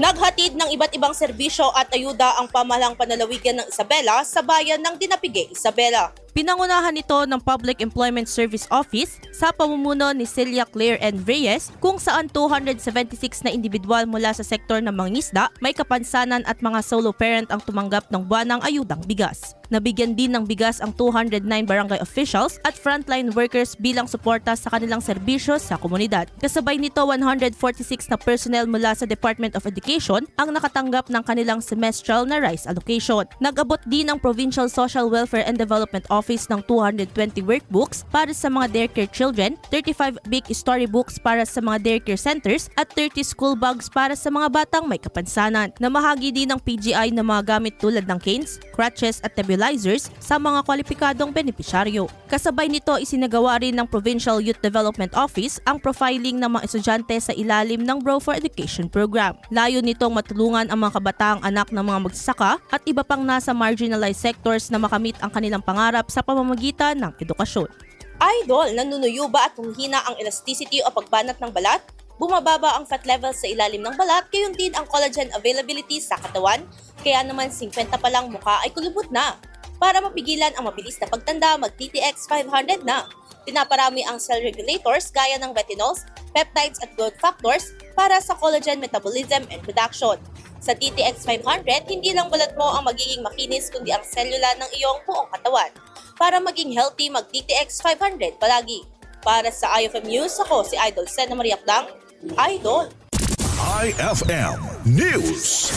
Naghatid ng iba't ibang serbisyo at ayuda ang pamahalang panalawigan ng Isabela sa bayan ng Dinapige, Isabela. Pinangunahan ito ng Public Employment Service Office sa pamumuno ni Celia Claire and Reyes kung saan 276 na individual mula sa sektor ng mangingisda, may kapansanan at mga solo parent ang tumanggap ng buwanang ayudang bigas. Nabigyan din ng bigas ang 209 barangay officials at frontline workers bilang suporta sa kanilang serbisyo sa komunidad. Kasabay nito 146 na personnel mula sa Department of Education ang nakatanggap ng kanilang semestral na rice allocation. Nag-abot din ang Provincial Social Welfare and Development Office ng 220 workbooks para sa mga daycare children, 35 big storybooks para sa mga daycare centers at 30 school bags para sa mga batang may kapansanan. Namahagi din ng PGI ng mga gamit tulad ng canes, crutches at stabilizers sa mga kwalipikadong benepisyaryo. Kasabay nito isinagawa rin ng Provincial Youth Development Office ang profiling ng mga estudyante sa ilalim ng Bro for Education program. Layo nitong matulungan ang mga kabataang anak ng mga magsasaka at iba pang nasa marginalized sectors na makamit ang kanilang pangarap sa pamamagitan ng edukasyon. Idol, nanunuyo ba at humihina ang elasticity o pagbanat ng balat? Bumababa ang fat level sa ilalim ng balat, gayon din ang collagen availability sa katawan, kaya naman 50 pa lang mukha ay kulubot na. Para mapigilan ang mabilis na pagtanda, mag-TTX 500 na. Pinaparami ang cell regulators gaya ng retinols, peptides at growth factors para sa collagen metabolism and production. Sa TTX 500, hindi lang balat mo ang magiging makinis kundi ang selula ng iyong buong katawan. Para maging healthy, mag-TTX 500 palagi. Para sa IFM News, ako si Idol Sena Maria Plang, Idol. IFM News.